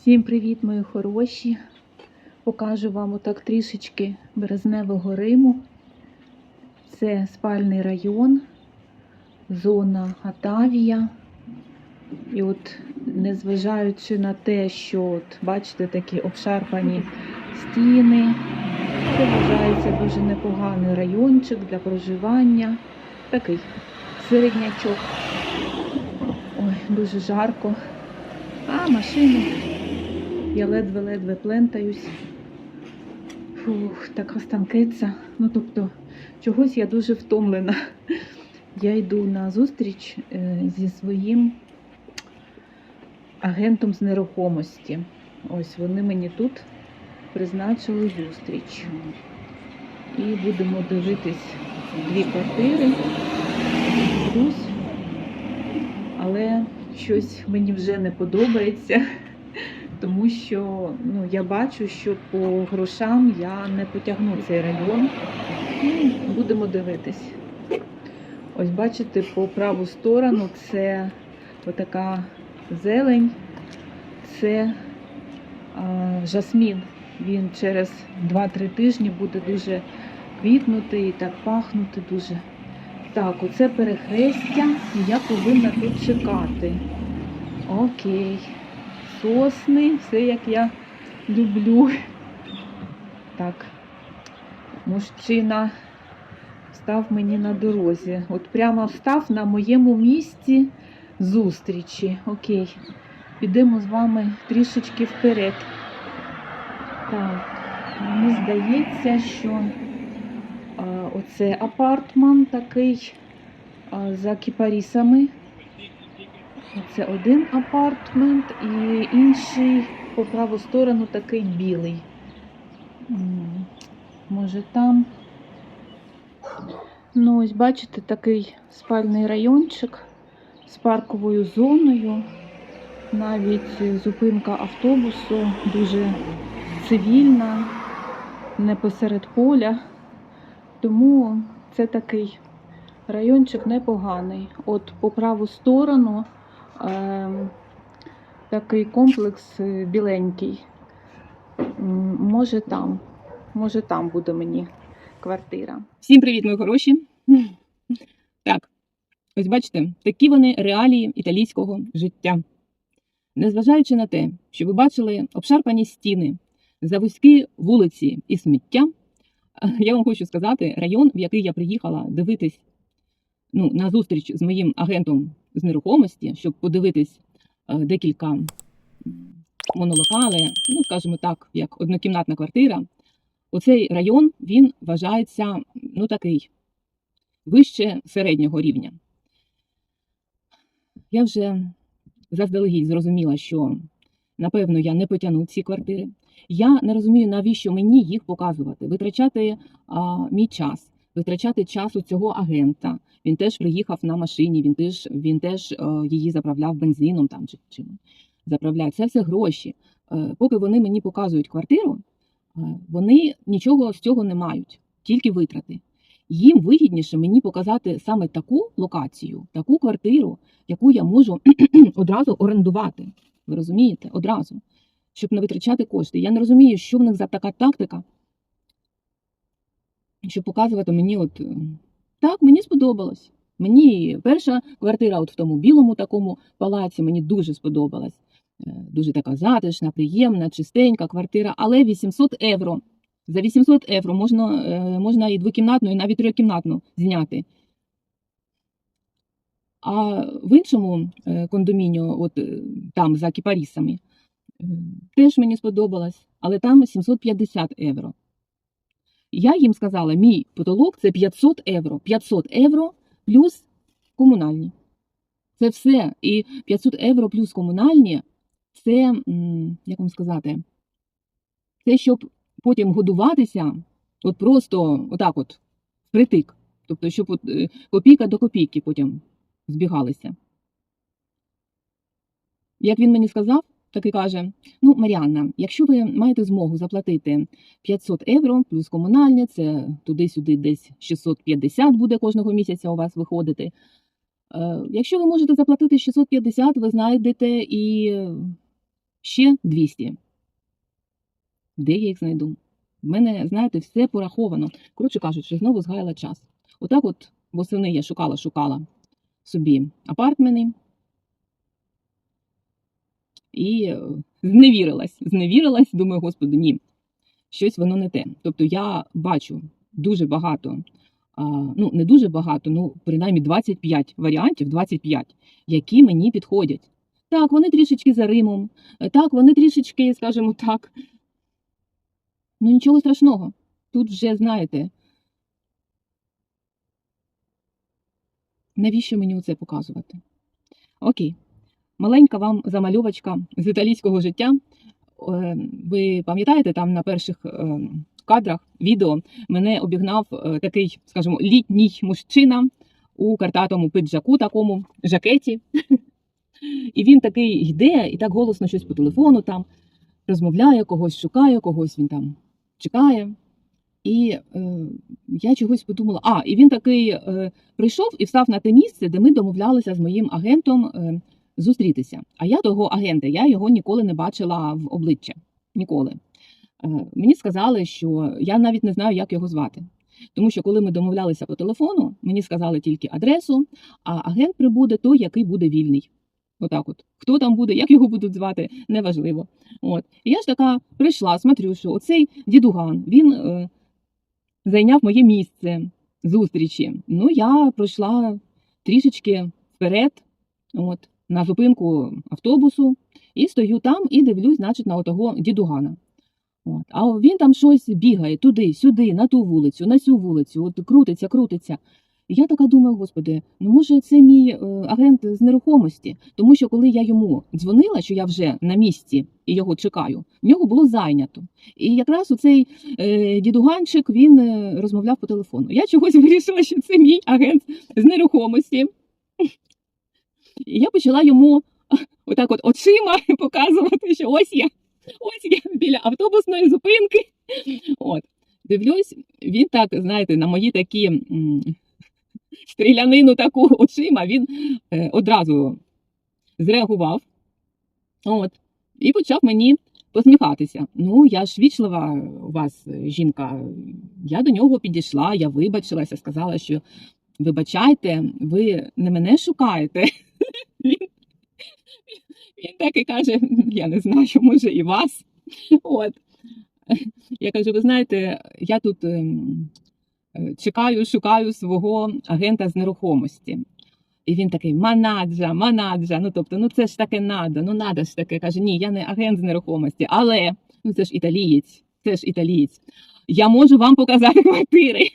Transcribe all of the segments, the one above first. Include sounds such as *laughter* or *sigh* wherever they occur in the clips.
Всім привіт, мої хороші! Покажу вам отак трішечки березневого Риму. Це спальний район, зона Атавія. І от, незважаючи на те, що от, бачите такі обшарпані стіни, це вважається дуже непоганий райончик для проживання. Такий середнячок. Ой, дуже жарко. А, машини. Я ледве-ледве плентаюсь. Фух, така станкиця. Ну, тобто, чогось я дуже втомлена. Я йду на зустріч е, зі своїм агентом з нерухомості. Ось вони мені тут призначили зустріч. І будемо дивитись дві квартири. Але щось мені вже не подобається, тому що ну, я бачу, що по грошам я не потягну цей район. Ну, Будемо дивитись. Ось бачите, по праву сторону це отака зелень, це а, жасмін. Він через 2-3 тижні буде дуже квітнути і так пахнути дуже. Так, оце перехрестя, і я повинна тут чекати. Окей. Сосни, все як я люблю. Так, мужчина став мені на дорозі. От прямо став на моєму місці зустрічі. Окей. Підемо з вами трішечки вперед. Так, мені здається, що а, оце апартмент такий за кіпарісами. Це один апартмент і інший по праву сторону такий білий. Може там. Ну, ось бачите, такий спальний райончик з парковою зоною. Навіть зупинка автобусу дуже цивільна, не посеред поля. Тому це такий райончик непоганий. От по праву сторону такий комплекс е, біленький. Може там, може там буде мені квартира. Всім привіт, мої хороші. Так, ось бачите, такі вони реалії італійського життя. Незважаючи на те, що ви бачили обшарпані стіни, завузькі вулиці і сміття, *laughs* я вам хочу сказати, район, в який я приїхала дивитись ну, на зустріч з моїм агентом з нерухомості, щоб подивитись е, декілька монолокали, ну, скажімо так, як однокімнатна квартира. Оцей район він вважається ну такий вище середнього рівня. Я вже заздалегідь зрозуміла, що напевно я не потягну ці квартири. Я не розумію, навіщо мені їх показувати, витрачати а, мій час, витрачати час у цього агента. Він теж приїхав на машині, він теж він теж е, її заправляв бензином там чи чим. Заправляє це все гроші. Е, поки вони мені показують квартиру, е, вони нічого з цього не мають, тільки витрати. Їм вигідніше мені показати саме таку локацію, таку квартиру, яку я можу *clears throat* одразу орендувати. Ви розумієте? Одразу, щоб не витрачати кошти. Я не розумію, що в них за така тактика, щоб показувати мені, от е, так, мені сподобалось. Мені перша квартира, от в тому білому такому палаці, мені дуже сподобалась. Е, Дуже така затишна, приємна, чистенька квартира, але 800 євро. За 800 євро можна, е, можна і двокімнатну, і навіть трьохкімнатну зняти. А в іншому кондомініо, от там за кіпарісами, теж мені сподобалось, але там 750 євро. Я їм сказала, мій потолок це 500 євро. 500 євро плюс комунальні. Це все. І 500 євро плюс комунальні це, як вам сказати, це щоб потім годуватися, от просто отак от, впритик. Тобто, щоб от, е, копійка до копійки потім збігалися. Як він мені сказав, так і каже: ну, Маріанна, якщо ви маєте змогу заплатити 500 євро плюс комунальні, це туди-сюди десь 650 буде кожного місяця у вас виходити. Е, Якщо ви можете заплатити 650, ви знайдете і ще 200. Де я їх знайду? В мене, знаєте, все пораховано. Коротше кажучи, знову згаяла час. Отак, от восени я шукала, шукала собі апартмени і е, зневірилась. Зневірилась, думаю, господи, ні, щось воно не те. Тобто я бачу дуже багато, ну не дуже багато, ну принаймні 25 варіантів, 25, які мені підходять. Так, вони трішечки за Римом, так, вони трішечки, скажімо так. Ну нічого страшного. Тут вже знаєте. Навіщо мені це показувати? Окей. Маленька вам замальовочка з італійського життя. Е, Ви пам'ятаєте, там на перших е, кадрах відео мене обігнав е, такий, скажімо, літній мужчина у картатому піджаку, такому жакеті. І він такий йде і так голосно щось по телефону там розмовляє, когось шукає, когось він там чекає. І е, я чогось подумала. А, і він такий е, прийшов і встав на те місце, де ми домовлялися з моїм агентом е, зустрітися. А я того агента, я його ніколи не бачила в обличчя. Ніколи. Е, мені сказали, що я навіть не знаю, як його звати. Тому що коли ми домовлялися по телефону, мені сказали тільки адресу, а агент прибуде той, який буде вільний. Отак, от хто там буде, як його будуть звати, неважливо. От і я ж така прийшла, смотрю, що оцей дідуган він е, зайняв моє місце зустрічі. Ну я пройшла трішечки вперед, от на зупинку автобусу, і стою там і дивлюсь, значить, на отого дідугана. От. А він там щось бігає туди, сюди, на ту вулицю, на цю вулицю, от крутиться, крутиться. І я така думаю, господи, ну може це мій е, агент з нерухомості, тому що коли я йому дзвонила, що я вже на місці і його чекаю, в нього було зайнято. І якраз оцей е, дідуганчик він е, розмовляв по телефону. Я чогось вирішила, що це мій агент з нерухомості. І я почала йому отак от очима *laughs* показувати, що ось я, ось я біля автобусної зупинки. От. Дивлюсь, він так, знаєте, на мої такі стрілянину таку очима, він е, одразу зреагував. От, і почав мені посміхатися. Ну, я ж вічлива у вас е, жінка. Я до нього підійшла, я вибачилася, сказала, що вибачайте, ви не мене шукаєте. *laughs* Він, він так і каже: я не знаю, може і вас. От. Я кажу, ви знаєте, я тут ем, чекаю, шукаю свого агента з нерухомості. І він такий манаджа, манаджа. Ну тобто, ну це ж таке надо, ну надо ж таке. Каже, ні, я не агент з нерухомості, але ну це ж італієць, це ж італієць. Я можу вам показати *laughs* квартири.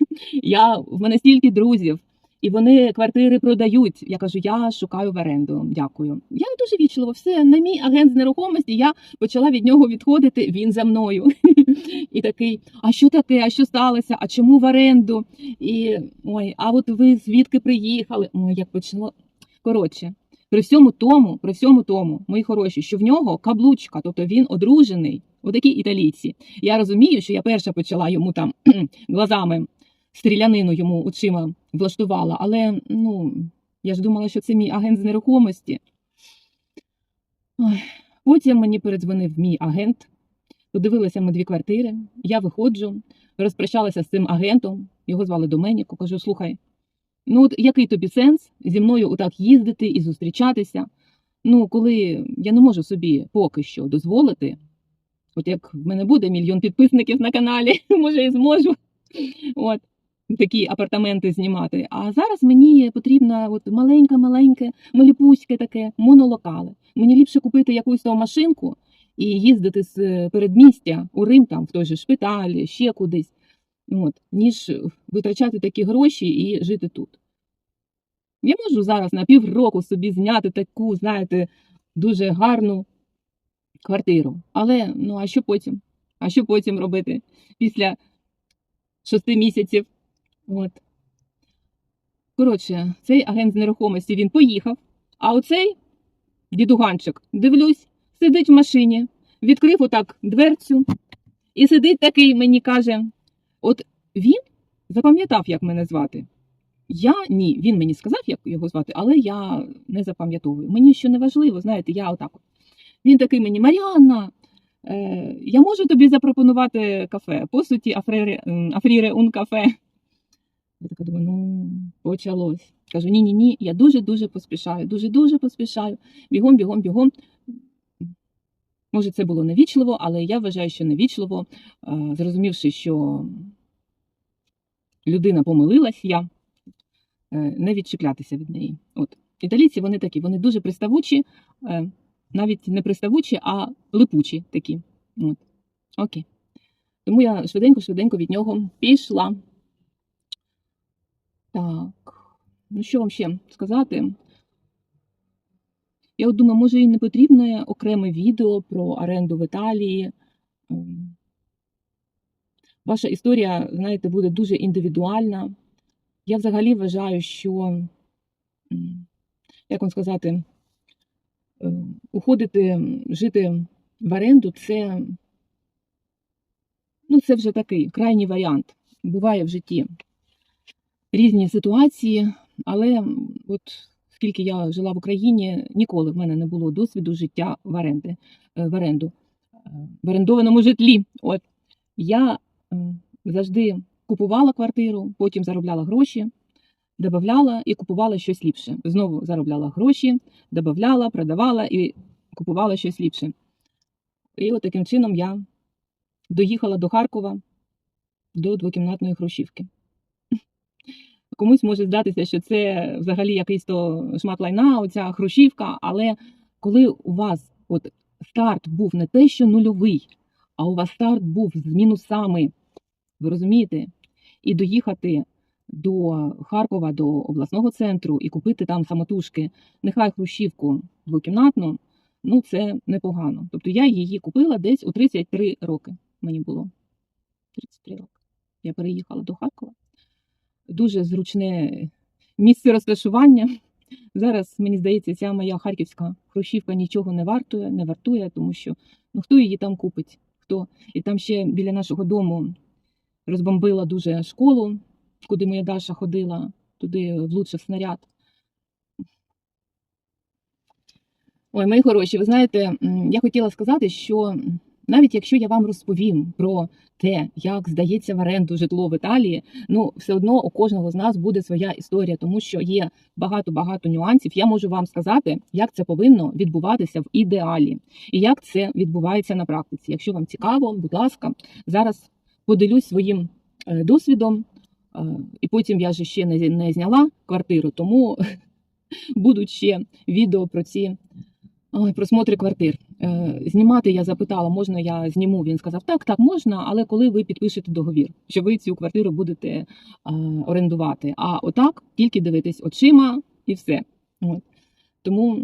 Я, в мене стільки друзів, і вони квартири продають. Я кажу, я шукаю в оренду. Дякую. Я дуже вічливо, все, на мій агент з нерухомості. Я почала від нього відходити. Він за мною. *laughs* І такий, а що таке? А що сталося? А чому в оренду? І ой, а от ви звідки приїхали? Ой, як почало. Коротше, при всьому тому, при всьому тому, мої хороші, що в нього каблучка, тобто він одружений, отакі італійці. Я розумію, що я перша почала йому там *clears throat* глазами стрілянину йому очима влаштувала, але ну, я ж думала, що це мій агент з нерухомості. Потім мені передзвонив мій агент. Подивилися ми дві квартири. Я виходжу, розпрощалася з цим агентом. Його звали Доменіко. Кажу: слухай, ну от який тобі сенс зі мною отак їздити і зустрічатися? Ну, коли я не можу собі поки що дозволити, от як в мене буде мільйон підписників на каналі, *laughs* може і зможу. От. Такі апартаменти знімати. А зараз мені потрібно от маленьке-маленьке, маліпуське таке, монолокали. Мені ліпше купити якусь там машинку і їздити з е, передмістя у Рим, там в той же шпиталі, ще кудись, от, ніж витрачати такі гроші і жити тут. Я можу зараз на півроку собі зняти таку, знаєте, дуже гарну квартиру. Але ну а що потім? А що потім робити після шести місяців? От. Коротше, цей агент з нерухомості він поїхав, а оцей дідуганчик, дивлюсь, сидить в машині, відкрив отак дверцю і сидить такий, мені каже: от він запам'ятав, як мене звати. Я ні, він мені сказав, як його звати, але я не запам'ятовую. Мені що не важливо, знаєте, я отак. от. Він такий мені, Маріанна, е, я можу тобі запропонувати кафе. По суті, афріре ун кафе. Я така думаю, ну, почалось. Кажу, ні, ні, ні, я дуже-дуже поспішаю, дуже-дуже поспішаю. Бігом, бігом, бігом. Може, це було невічливо, але я вважаю, що невічливо, е, зрозумівши, що людина помилилась, я е, не відчіплятися від неї. От. Італійці вони такі, вони дуже приставучі, е, навіть не приставучі, а липучі такі. От. Окей. Тому я швиденько-швиденько від нього пішла. Так, ну що вам ще сказати? Я от думаю, може і не потрібне окреме відео про оренду в Італії. Ем, Ваша історія, знаєте, буде дуже індивідуальна. Я взагалі вважаю, що, як вам сказати, е, уходити жити в оренду це, ну, це вже такий крайній варіант. Буває в житті різні ситуації, але от скільки я жила в Україні, ніколи в мене не було досвіду життя в оренди, е, в оренду, е, в орендованому житлі. От я завжди купувала квартиру, потім заробляла гроші, додавала і купувала щось ліпше. Знову заробляла гроші, додавала, продавала і купувала щось ліпше. І от таким чином я доїхала до Харкова до двокімнатної хрущівки. Комусь може здатися, що це взагалі якийсь то шмат лайна, оця хрущівка, але коли у вас от старт був не те, що нульовий, а у вас старт був з мінусами, ви розумієте? І доїхати до Харкова, до обласного центру і купити там самотужки, нехай хрущівку двокімнатну, ну це непогано. Тобто я її купила десь у 33 роки. Мені було 33 роки. Я переїхала до Харкова. Дуже зручне місце розташування. Зараз, мені здається, ця моя харківська хрущівка нічого не вартує, не вартує, тому що ну хто її там купить? Хто? І там ще біля нашого дому розбомбила дуже школу, куди моя Даша ходила, туди влучив снаряд. Ой, мої хороші, ви знаєте, я хотіла сказати, що навіть якщо я вам розповім про те, як здається в оренду житло в Італії, ну все одно у кожного з нас буде своя історія, тому що є багато-багато нюансів. Я можу вам сказати, як це повинно відбуватися в ідеалі, і як це відбувається на практиці. Якщо вам цікаво, будь ласка, зараз поділюсь своїм е, досвідом. Е, І потім я ж ще не зняла квартиру, тому *laughs* будуть ще відео про ці просмотри квартир. Е, Знімати я запитала, можна я зніму. Він сказав, так, так, можна, але коли ви підпишете договір, що ви цю квартиру будете е, орендувати. А отак тільки дивитись очима і все. От. Тому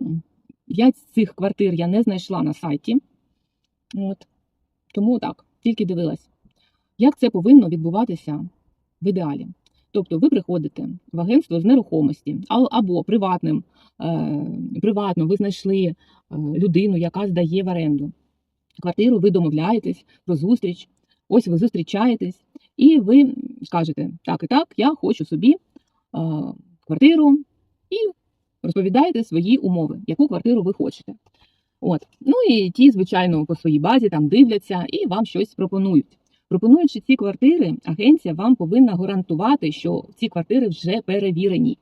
я цих квартир я не знайшла на сайті. От. Тому так, тільки дивилась. Як це повинно відбуватися в ідеалі? Тобто ви приходите в агентство з нерухомості або приватним, е, приватно ви знайшли е, людину, яка здає в оренду квартиру, ви домовляєтесь про зустріч, ось ви зустрічаєтесь, і ви кажете, так і так, я хочу собі е, квартиру і розповідаєте свої умови, яку квартиру ви хочете. От. Ну і ті, звичайно, по своїй базі там дивляться і вам щось пропонують. Пропонуючи ці квартири, агенція вам повинна гарантувати, що ці квартири вже перевірені,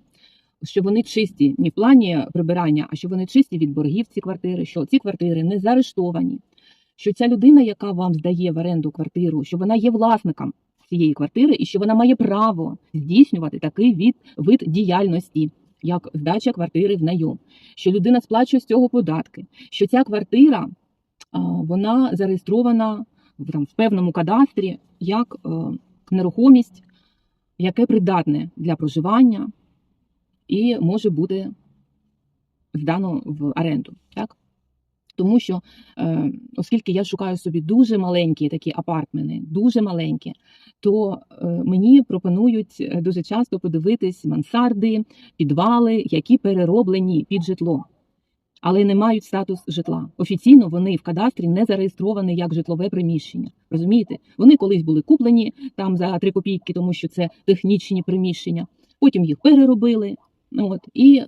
що вони чисті не в плані прибирання, а що вони чисті від боргів ці квартири, що ці квартири не заарештовані, що ця людина, яка вам здає в оренду квартиру, що вона є власником цієї квартири і що вона має право здійснювати такий від, вид діяльності, як здача квартири в найом, що людина сплачує з цього податки, що ця квартира вона зареєстрована в там в певному кадастрі як е, нерухомість, яке придатне для проживання і може бути здано в оренду. Так? Тому що, е, оскільки я шукаю собі дуже маленькі такі апартмени, дуже маленькі, то е, мені пропонують е, дуже часто подивитись мансарди, підвали, які перероблені під житло але не мають статус житла. Офіційно вони в кадастрі не зареєстровані як житлове приміщення. Розумієте? Вони колись були куплені там за 3 копійки, тому що це технічні приміщення. Потім їх переробили от, і е,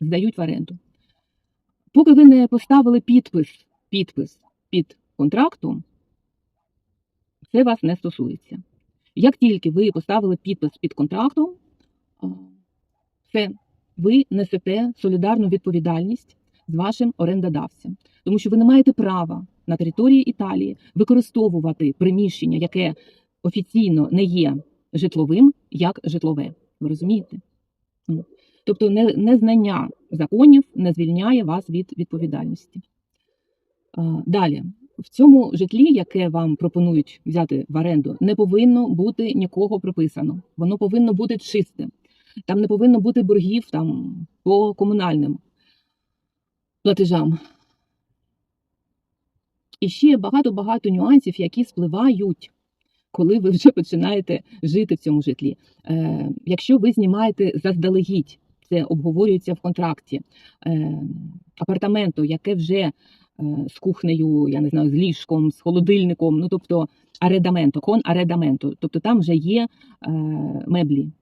здають в оренду. Поки ви не поставили підпис підпис під контрактом, це вас не стосується. Як тільки ви поставили підпис під контрактом, а, все, ви несете солідарну відповідальність з вашим орендодавцем, тому що ви не маєте права на території Італії використовувати приміщення, яке офіційно не є житловим, як житлове. Ви розумієте? Ну, Тобто незнання законів не звільняє вас від відповідальності. Далі, в цьому житлі, яке вам пропонують взяти в оренду, не повинно бути нікого прописано. Воно повинно бути чистим. Там не повинно бути боргів там, по комунальним платежам. І ще багато-багато нюансів, які спливають, коли ви вже починаєте жити в цьому житлі. Е, якщо ви знімаєте заздалегідь, це обговорюється в контракті е, апартаменту, яке вже е, з кухнею, я не знаю, з ліжком, з холодильником, ну тобто аредаменто, кон аредаменто, тобто там вже є е, меблі.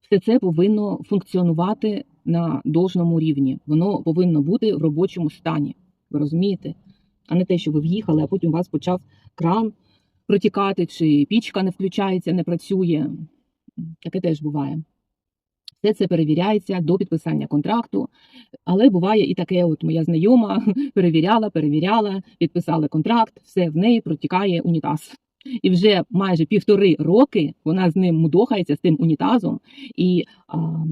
Все це повинно функціонувати на должному рівні. Воно повинно бути в робочому стані. Ви розумієте? А не те, що ви в'їхали, а потім у вас почав кран протікати, чи пічка не включається, не працює. Таке теж буває. Все це перевіряється до підписання контракту. Але буває і таке: от моя знайома *laughs* перевіряла, перевіряла, підписали контракт, все в неї протікає унітаз. І вже майже півтори роки вона з ним мудохається, з тим унітазом, і а,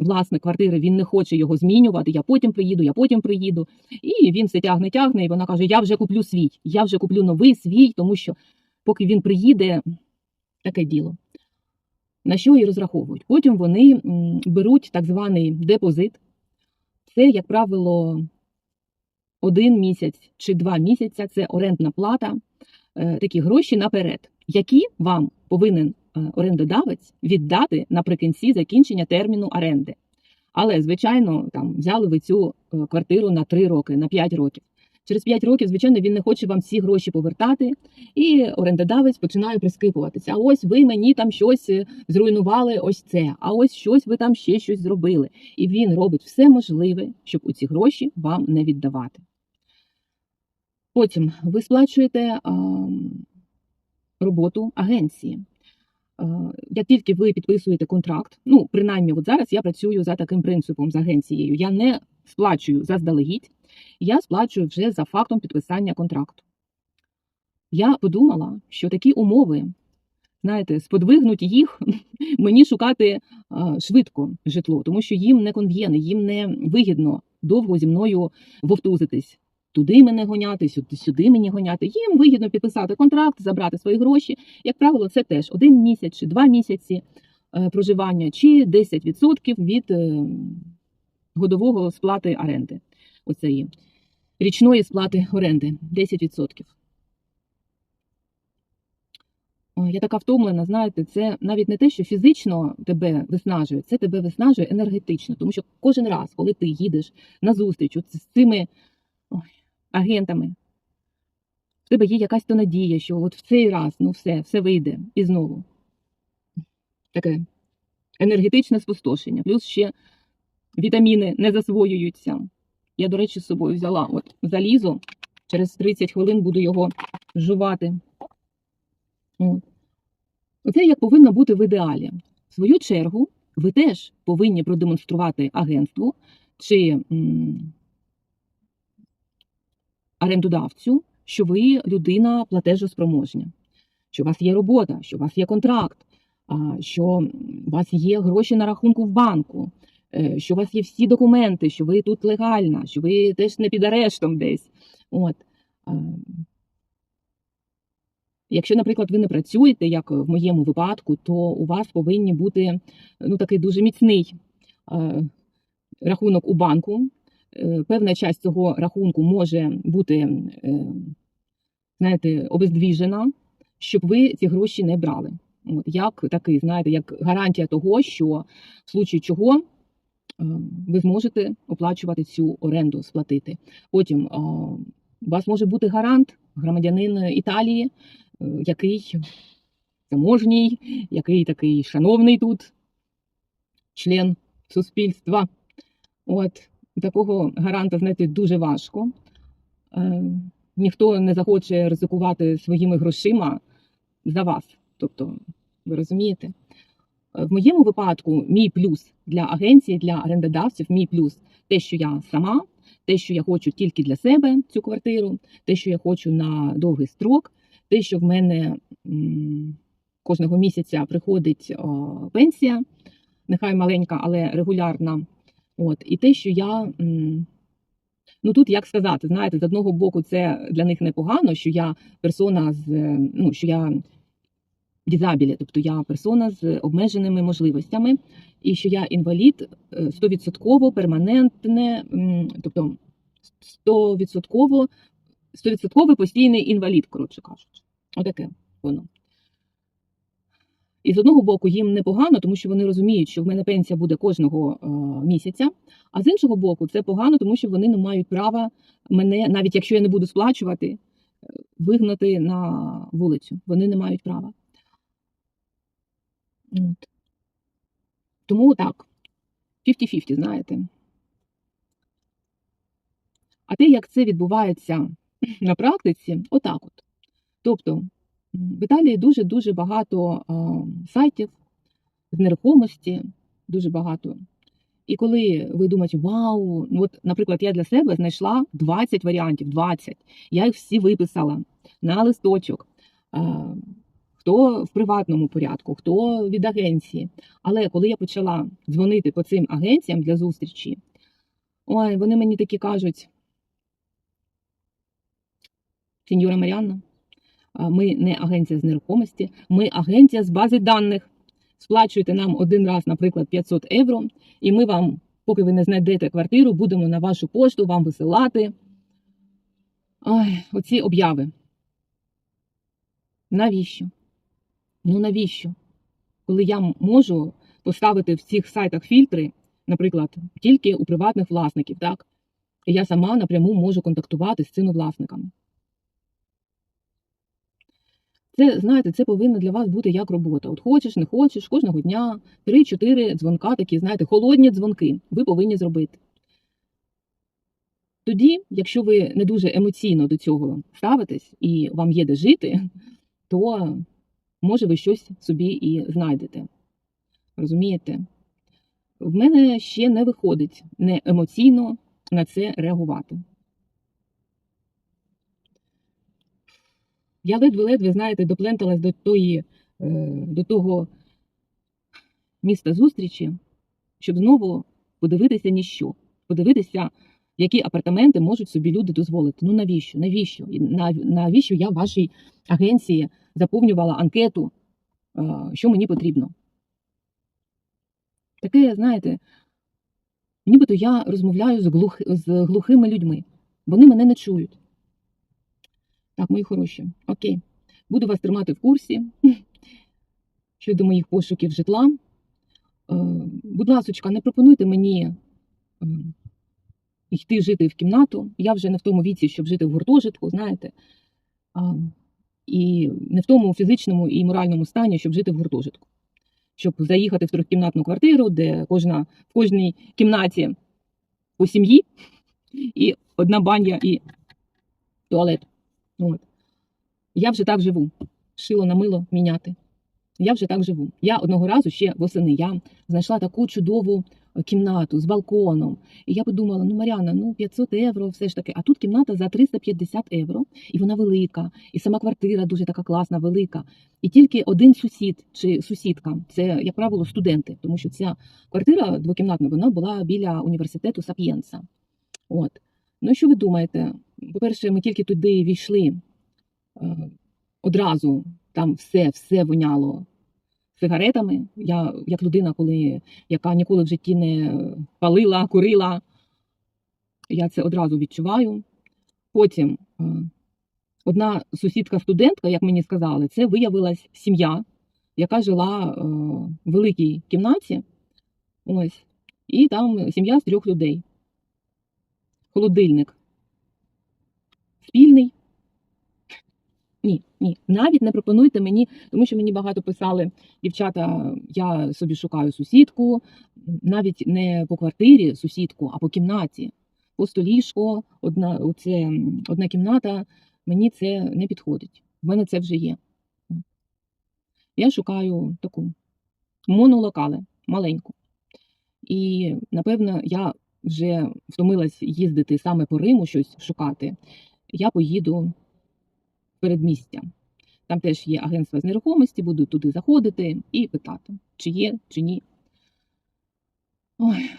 власник квартири він не хоче його змінювати. Я потім приїду, я потім приїду. І він все тягне, тягне, і вона каже: Я вже куплю свій, я вже куплю новий свій, тому що поки він приїде, таке діло. На що і розраховують? Потім вони беруть так званий депозит. Це, як правило, один місяць чи два місяці це орендна плата, е, такі гроші наперед, які вам повинен орендодавець віддати наприкінці закінчення терміну оренди. Але, звичайно, там взяли ви цю е, квартиру на 3 роки, на 5 років. Через 5 років, звичайно, він не хоче вам всі гроші повертати, і орендодавець починає прискипуватися. А ось ви мені там щось е, зруйнували, ось це, а ось щось ви там ще щось зробили. І він робить все можливе, щоб у ці гроші вам не віддавати. Потім ви сплачуєте а, роботу агенції. Е, Як тільки ви підписуєте контракт, ну принаймні, от зараз я працюю за таким принципом з агенцією. Я не сплачую заздалегідь, я сплачую вже за фактом підписання контракту. Я подумала, що такі умови, знаєте, сподвигнуть їх *laughs* мені шукати е, швидко житло, тому що їм не конв'єне, їм не вигідно довго зі мною вовтузитись. Туди мене гоняти, сюди, сюди мені гоняти. Їм вигідно підписати контракт, забрати свої гроші. Як правило, це теж один місяць чи два місяці е, проживання, чи 10% від е, годового сплати оренди. Оцеї річної сплати оренди 10%. Я така втомлена, знаєте, це навіть не те, що фізично тебе виснажує, це тебе виснажує енергетично. Тому що кожен раз, коли ти їдеш на зустріч з цими агентами, в тебе є якась то надія, що от в цей раз ну все, все вийде і знову. Таке енергетичне спустошення. Плюс ще вітаміни не засвоюються. Я, до речі, з собою взяла от залізо. Через 30 хвилин буду його жувати. Оце як повинно бути в ідеалі. В свою чергу, ви теж повинні продемонструвати агентству чи м, орендодавцю, що ви людина платежоспроможня, що у вас є робота, що у вас є контракт, що у вас є гроші на рахунку в банку, е, що у вас є всі документи, що ви тут легальна, що ви теж не під арештом десь. От. Якщо, наприклад, ви не працюєте, як в моєму випадку, то у вас повинні бути ну, такий дуже міцний е, рахунок у банку. Е, певна часть цього рахунку може бути, е, знаєте, обездвіжена, щоб ви ці гроші не брали. От, як такий, знаєте, як гарантія того, що в случаї чого е, ви зможете оплачувати цю оренду, сплатити. Потім у вас може бути гарант, громадянин Італії, е, який заможній, який такий шановний тут член суспільства. От такого гаранта знайти дуже важко. е, ніхто не захоче ризикувати своїми грошима за вас. Тобто, ви розумієте? Е, В моєму випадку мій плюс для агенції, для орендодавців, мій плюс те, що я сама, те, що я хочу тільки для себе цю квартиру, те, що я хочу на довгий строк, те, що в мене кожного місяця приходить пенсія, нехай маленька, але регулярна. От, і те, що я. Ну тут як сказати, знаєте, з одного боку, це для них непогано, що я персона з е, ну, що я дізабілі, тобто я персона з обмеженими можливостями, і що я інвалід е, стовідсотково, перманентне, тобто стовідсотково, стовідсотковий постійний інвалід, коротше кажучи. Отаке воно. І з одного боку їм непогано, тому що вони розуміють, що в мене пенсія буде кожного е, місяця. А з іншого боку, це погано, тому що вони не мають права мене, навіть якщо я не буду сплачувати, е, вигнати на вулицю. Вони не мають права. От. Тому так, 50-50, знаєте. А те, як це відбувається на практиці, отак от. Тобто, в Італії дуже-дуже багато сайтів з нерухомості, дуже багато. І коли ви думаєте, вау, ну от, наприклад, я для себе знайшла 20 варіантів, 20. Я їх всі виписала на листочок. Хто в приватному порядку, хто від агенції. Але коли я почала дзвонити по цим агенціям для зустрічі, ой, вони мені такі кажуть: Сеньора Маріанна, ми не агенція з нерухомості, ми агенція з бази даних. Сплачуєте нам один раз, наприклад, 500 євро, і ми вам, поки ви не знайдете квартиру, будемо на вашу пошту вам висилати. Ой, оці обяви. Навіщо? Ну навіщо? Коли я можу поставити в цих сайтах фільтри, наприклад, тільки у приватних власників, так? І я сама напряму можу контактувати з цими власниками. Це, знаєте, це повинно для вас бути як робота. От хочеш, не хочеш, кожного дня 3-4 дзвонка, такі, знаєте, холодні дзвонки ви повинні зробити. Тоді, якщо ви не дуже емоційно до цього ставитесь і вам є де жити, то може ви щось собі і знайдете. Розумієте? В мене ще не виходить не емоційно на це реагувати. Я ледве-ледве, знаєте, допленталась до тої, е, до того міста зустрічі, щоб знову подивитися ніщо, подивитися, які апартаменти можуть собі люди дозволити. Ну навіщо? Навіщо? Навіщо я в вашій агенції заповнювала анкету, е, що мені потрібно? Таке, знаєте, нібито я розмовляю з, глух... з глухими людьми. Вони мене не чують. Так, мої хороші, окей. Буду вас тримати в курсі *laughs* щодо моїх пошуків житла. Е, Будь ласочка, не пропонуйте мені е, йти жити в кімнату. Я вже не в тому віці, щоб жити в гуртожитку, знаєте. І не в тому фізичному і моральному стані, щоб жити в гуртожитку. Щоб заїхати в трьохкімнатну квартиру, де кожна, в кожній кімнаті по сім'ї, і одна баня і туалет. От. Я вже так живу. Шило на мило міняти. Я вже так живу. Я одного разу ще восени я знайшла таку чудову е, кімнату з балконом. І я подумала: ну Маріана, ну 500 євро, все ж таки. А тут кімната за 350 євро, і вона велика, і сама квартира дуже така класна, велика. І тільки один сусід чи сусідка, це, як правило, студенти, тому що ця квартира двокімнатна, вона була біля університету Сап'єнса. От. Ну, що ви думаєте? По-перше, ми тільки туди війшли е, одразу, там все, все воняло сигаретами. Я, як людина, коли, яка ніколи в житті не палила, курила, я це одразу відчуваю. Потім е, одна сусідка-студентка, як мені сказали, це виявилась сім'я, яка жила е, в великій кімнаті. Ось. І там сім'я з трьох людей. Холодильник спільний. Ні, ні, навіть не пропонуйте мені, тому що мені багато писали дівчата, я собі шукаю сусідку, навіть не по квартирі сусідку, а по кімнаті. просто ліжко, одна, оце, одна кімната, мені це не підходить. В мене це вже є. Я шукаю таку монолокали, маленьку. І, напевно, я вже втомилась їздити саме по Риму щось шукати. Я поїду в передмістя. Там теж є агентство з нерухомості, буду туди заходити і питати, чи є, чи ні. Ой.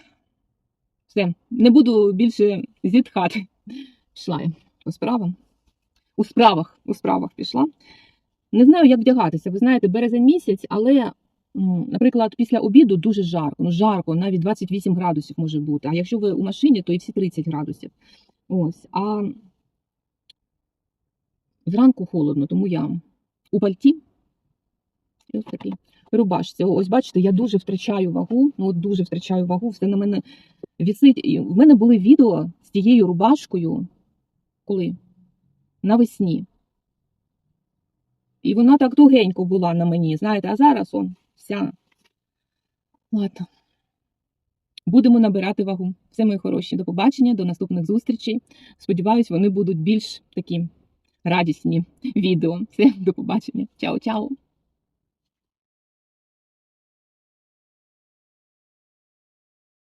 Все, не буду більше зітхати. Пішла я по справам. У справах, у справах пішла. Не знаю, як вдягатися. Ви знаєте, березень місяць, але, наприклад, після обіду дуже жарко. Ну, жарко, навіть 28 градусів може бути. А якщо ви у машині, то і всі 30 градусів. Ось. А зранку холодно, тому я у пальті. І ось такий рубашці. Ось бачите, я дуже втрачаю вагу. Ну, от дуже втрачаю вагу. Все на мене вісить. І в мене були відео з тією рубашкою, коли? Навесні. І вона так тугенько була на мені, знаєте, а зараз он вся. Ладно. Будемо набирати вагу. Все, мої хороші. До побачення, до наступних зустрічей. Сподіваюсь, вони будуть більш такі радісні відео. Все, до побачення. Чао-чао.